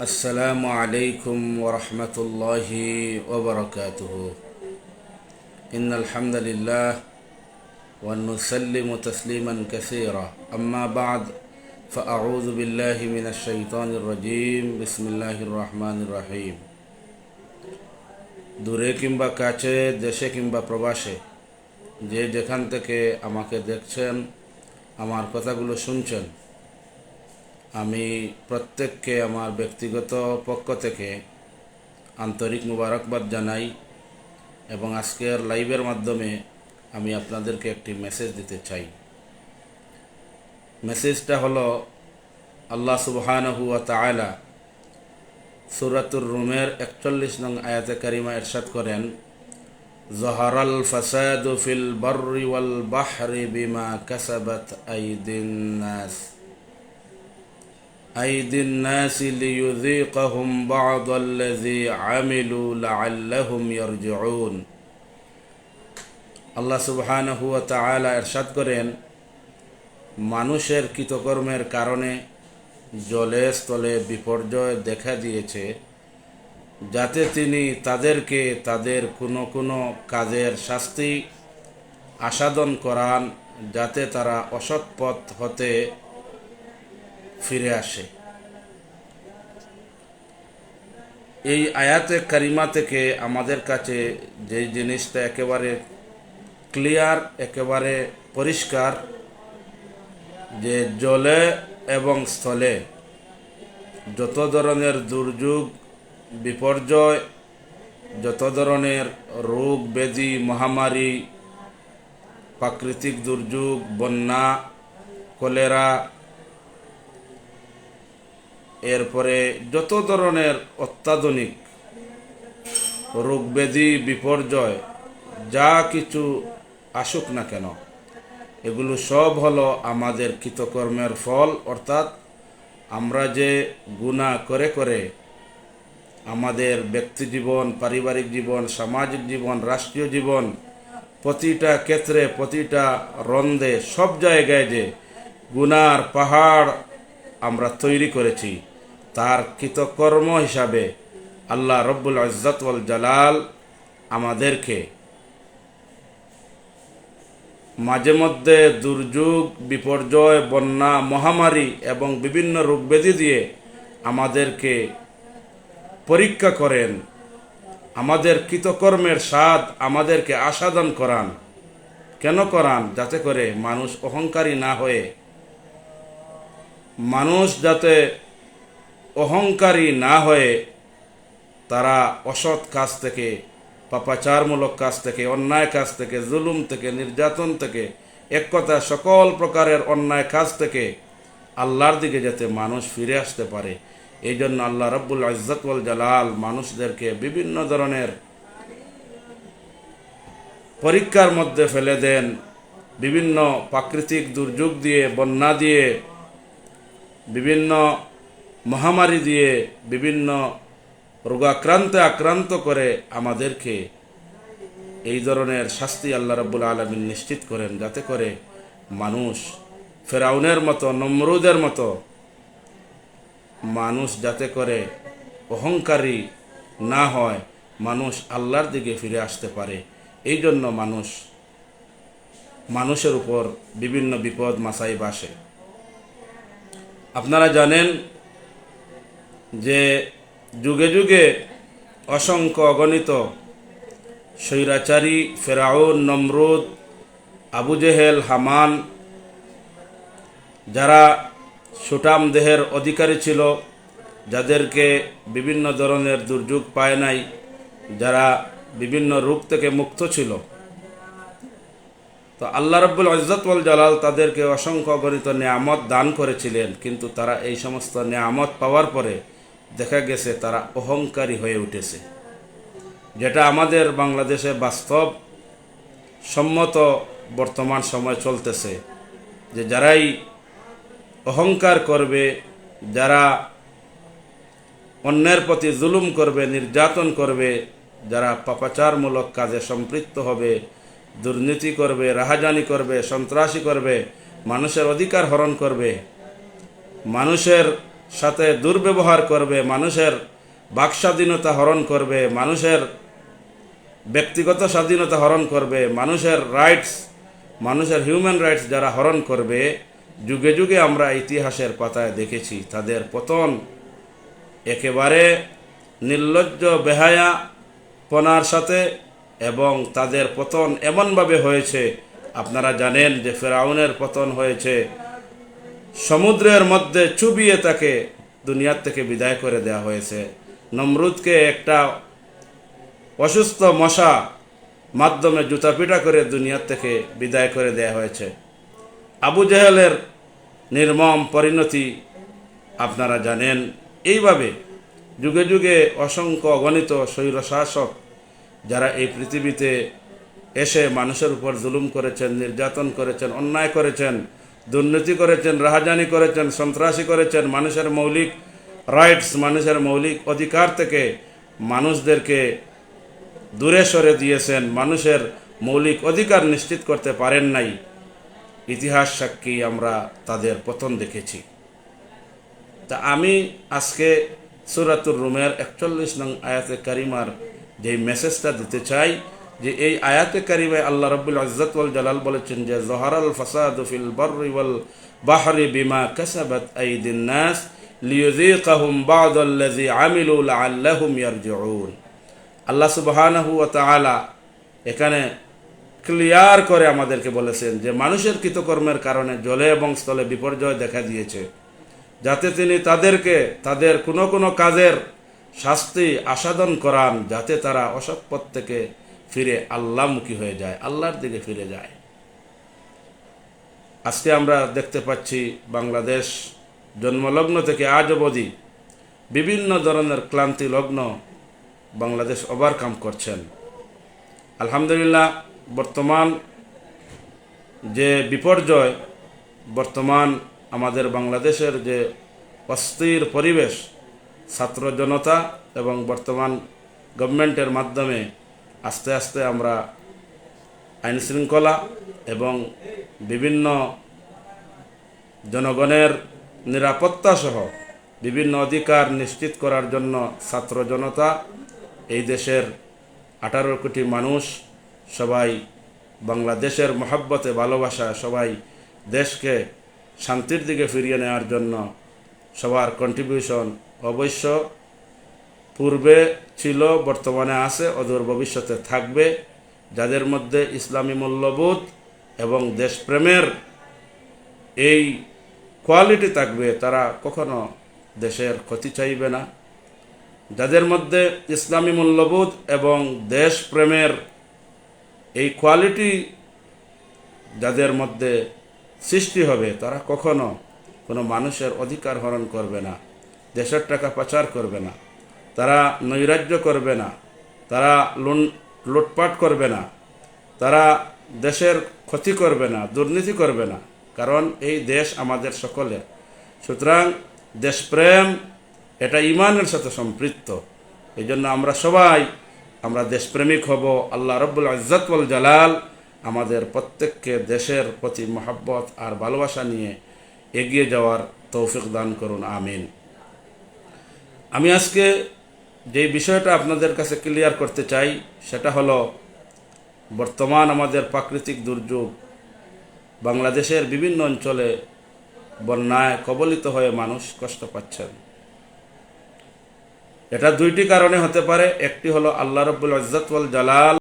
السلام عليكم ورحمة الله وبركاته إن الحمد لله ونسلم تسليما كثيرا أما بعد فأعوذ بالله من الشيطان الرجيم بسم الله الرحمن الرحيم দূরে কিংবা কাছে দেশে কিংবা প্রবাসে যে যেখান থেকে আমাকে দেখছেন আমার কথাগুলো শুনছেন আমি প্রত্যেককে আমার ব্যক্তিগত পক্ষ থেকে আন্তরিক মুবারকবাদ জানাই এবং আজকের লাইভের মাধ্যমে আমি আপনাদেরকে একটি মেসেজ দিতে চাই। মেসেজটা হলো, আল্লাহ সুবহানাহু ওয়া তাআলা সূরাতুর রুমের একচল্লিশ নং আয়াতে কারিমা এরশাদ করেন, জহরাল ফাসাদু ফিল বাররি ওয়াল বাহরি বিমা কাসাবাত আইদিন নাস। أيدي الناس ليذيقهم بعض الذي عملوا لعلهم يرجعون আল্লাহ সুবহানাহু ওয়া তাআলা ইরশাদ করেন মানুষের কৃতকর্মের কারণে জলে স্থলে বিপর্যয় দেখা দিয়েছে যাতে তিনি তাদেরকে তাদের কোনো কোনো কাজের শাস্তি আসাদন করান যাতে তারা অসৎ পথ হতে ফিরে আসে। এই আয়াতে কারিমা থেকে আমাদের কাছে যে জিনিসটা একেবারে ক্লিয়ার একেবারে পরিষ্কার, যে জলে এবং স্থলে যত ধরনের দুর্যোগ, বিপর্যয়, যত ধরনের রোগ, ব্যাধি, মহামারী, প্রাকৃতিক দুর্যোগ, বন্যা, কলেরা এরপরে যত ধরনের অত্যাধুনিক রোগব্যাধি বিপর্যয়, যা কিছু আসুক না কেন, এগুলো সব হলো আমাদের কৃতকর্মের ফল। অর্থাৎ আমরা যে গুণা করে করে আমাদের ব্যক্তি জীবন, পারিবারিক জীবন, সামাজিক জীবন, রাষ্ট্রীয় জীবন, প্রতিটা ক্ষেত্রে, প্রতিটা রন্ধে, সব জায়গায় যে গুনার পাহাড় আমরা তৈরি করেছি তার কৃতকর্ম হিসাবে আল্লাহ রব্বুল ইজ্জতওয়াল জালাল আমাদেরকে মাঝে মধ্যে দুর্যোগ, বিপর্যয়, বন্যা, মহামারী এবং বিভিন্ন রোগব্যাধি দিয়ে আমাদেরকে পরীক্ষা করেন, আমাদের কৃতকর্মের স্বাদ আমাদেরকে আসাদন করান। কেন করান? যাতে করে মানুষ অহংকারী না হয়ে, মানুষ যাতে অহংকারী না হয়ে তারা অসৎ কাজ থেকে, পাপাচারমূলক কাজ থেকে, অন্যায় কাজ থেকে, জুলুম থেকে, নির্যাতন থেকে, এক কথা সকল প্রকারের অন্যায় কাজ থেকে আল্লাহর দিকে যাতে মানুষ ফিরে আসতে পারে। এই জন্য আল্লাহ রব্বুল ইজ্জতুল জালাল মানুষদেরকে বিভিন্ন ধরনের পরীক্ষার মধ্যে ফেলে দেন, বিভিন্ন প্রাকৃতিক দুর্যোগ দিয়ে, বন্যা দিয়ে, বিভিন্ন মহামারী দিয়ে বিভিন্ন রোগাক্রান্তে আক্রান্ত করে আমাদেরকে এই ধরনের শাস্তি আল্লাহ রব্বুল আলমিন নিশ্চিত করেন যাতে করে মানুষ ফেরাউনের মতো, নমরুদের মতো মানুষ যাতে করে অহংকারী না হয়, মানুষ আল্লাহর দিকে ফিরে আসতে পারে। এই জন্য মানুষ, মানুষের উপর বিভিন্ন বিপদ মাসাই বাসে আপনারা জানেন যে যুগে যুগে অসংখ্য অগণিত স্বৈরাচারী ফেরাউন, নমরুদ, আবু জেহেল, হামান, যারা সুটাম দেহের অধিকারী ছিল, যাদেরকে বিভিন্ন ধরনের দুর্যোগ পায় নাই, যারা বিভিন্ন রূপ থেকে মুক্ত ছিল। তো আল্লাহ রব্বুল ইজ্জতুল জালাল তাদেরকে অসংখ্য গণিত নিয়ামত দান করেছিলেন, কিন্তু তারা এই সমস্ত নিয়ামত পাওয়ার পরে দেখা গেছে তারা অহংকারী হয়ে উঠেছে। যেটা আমাদের বাংলাদেশে বাস্তব, সম্মত বর্তমান সময় চলতেছে যে যারাই অহংকার করবে, যারা অন্যের প্রতি জুলুম করবে, নির্যাতন করবে, যারা পাপাচারমূলক কাজে সম্পৃক্ত হবে, দুর্নীতি করবে, রাহাজানি করবে, সন্ত্রাসী করবে, মানুষের অধিকার হরণ করবে, মানুষের সাথে দুর্ব্যবহার করবে, মানুষের বাকস্বাধীনতা হরণ করবে, মানুষের ব্যক্তিগত স্বাধীনতা হরণ করবে, মানুষের রাইটস মানুষের হিউম্যান রাইটস যারা হরণ করবে, যুগে যুগে আমরা ইতিহাসের পাতায় দেখেছি, তাদের পতন একেবারে নির্লজ্জ, বেহায়া পনার সাথে এবং তাদের পতন এমনভাবে হয়েছে, আপনারা জানেন যে ফেরাউনের পতন হয়েছে। সমুদ্রের মধ্যে চুবিয়ে তাকে দুনিয়ার থেকে বিদায় করে দেওয়া হয়েছে। নমরুদকে একটা অসুস্থ মশা মাধ্যমে জুতাপিটা করে দুনিয়ার থেকে বিদায় করে দেয়া হয়েছে। আবু জাহেলের নির্মম পরিণতি আপনারা জানেন। এইভাবে যুগে যুগে অসংখ্য অগণিত স্বৈরশাসক যারা এই পৃথিবীতে এসে মানুষের উপর জুলুম করেছেন, নির্যাতন করেছেন, অন্যায় করেছেন দুর্নীতি করেছেন, রাহাজানি করেছেন, সন্ত্রাসী করেছেন মানুষের মৌলিক রাইটস মানুষের মৌলিক অধিকার থেকে মানুষদেরকে দূরে সরে দিয়েছেন, মানুষের মৌলিক অধিকার নিশ্চিত করতে পারেন নাই। ইতিহাস সাক্ষী আমরা তাদের পতন দেখেছি। তা আমি আজকে সুরাতুর রুমের একচল্লিশ নং আয়াতে কারিমার যে মেসেজটা দিতে চাই যে এই আয়াতে কারিমায় আল্লাহ রব্বুল আজ্জত জালাল বলেছেন যে, জহারাল ফাসাদ ফিল বাররি ওয়াল বাহরি বিমা কাসাবাত আইদিন নাস লিয়ুযীকাহুম বা'দাল্লাযী আমিলু লাআল্লাহুম ইয়ারজিউন। আল্লাহ সুবহানাহু ওয়া তাআলা এখানে ক্লিয়ার করে আমাদেরকে বলেছেন যে, মানুষের কৃতকর্মের কারণে জলে এবং স্থলে বিপর্যয় দেখা দিয়েছে। যাতে তিনি তাদেরকে, তাদের কোনো কোনো কাজের শাস্তি আসাদন করান, যাতে তারা অসৎ পথ থেকে ফিরে আল্লাহমুখী হয়ে যায়, আল্লাহর দিকে ফিরে যায়। আজকে আমরা দেখতে পাচ্ছি বাংলাদেশ জন্মলগ্ন থেকে আজ অবধি বিভিন্ন ধরনের ক্লান্তি লগ্ন বাংলাদেশ ওভারকাম করছেন। আলহামদুলিল্লাহ, বর্তমান যে বিপর্যয়, বর্তমান আমাদের বাংলাদেশের যে অস্থির পরিবেশ, ছাত্র জনতা এবং বর্তমান গভর্নমেন্টের মাধ্যমে আস্তে আস্তে আমরা আইন শৃঙ্খলা এবং বিভিন্ন জনগণের নিরাপত্তা সহ বিভিন্ন অধিকার নিশ্চিত করার জন্য ছাত্র জনতা, এই দেশের আঠারো কোটি মানুষ, সবাই বাংলাদেশের মহাব্বতে ভালোবাসা সবাই দেশকে শান্তির দিকে ফিরিয়ে নেওয়ার জন্য সবার কন্ট্রিবিউশন অবশ্য পূর্বে ছিল, বর্তমানে আছে, অদূর ভবিষ্যতে থাকবে, যাদের মধ্যে ইসলামী মূল্যবোধ এবং দেশপ্রেমের এই কোয়ালিটি থাকবে, তারা কখনো দেশের ক্ষতি চাইবে না। যাদের মধ্যে ইসলামী মূল্যবোধ এবং দেশপ্রেমের এই কোয়ালিটি যাদের মধ্যে সৃষ্টি হবে, তারা কখনো কোনো মানুষের অধিকার হরণ করবে না, দেশের টাকা পাচার করবে না। তারা নৈরাজ্য করবে না, তারা লুন, লুটপাট করবে না, তারা দেশের ক্ষতি করবে না, দুর্নীতি করবে না, কারণ এই দেশ আমাদের সকলের। সুতরাং দেশপ্রেম এটা ইমানের সাথে সম্পৃক্ত। এই জন্য আমরা সবাই, আমরা দেশপ্রেমিক হব, আল্লাহ রব্বুল আজ্জাতুল জালাল আমাদের প্রত্যেককে দেশের প্রতি মহাব্বত আর ভালোবাসা নিয়ে এগিয়ে যাওয়ার তৌফিক দান করুন, আমিন। আমি আজকে যে বিষয়টা আপনাদের কাছে ক্লিয়ার করতে চাই, সেটা হলো বর্তমান আমাদের প্রাকৃতিক দুর্যোগ। বাংলাদেশের বিভিন্ন অঞ্চলে বন্যায় কবলিত হয়ে মানুষ কষ্ট পাচ্ছেন। এটা দুইটি কারণে হতে পারে। একটি হলো আল্লাহ রব্বুল আজাতওয়াল জালাল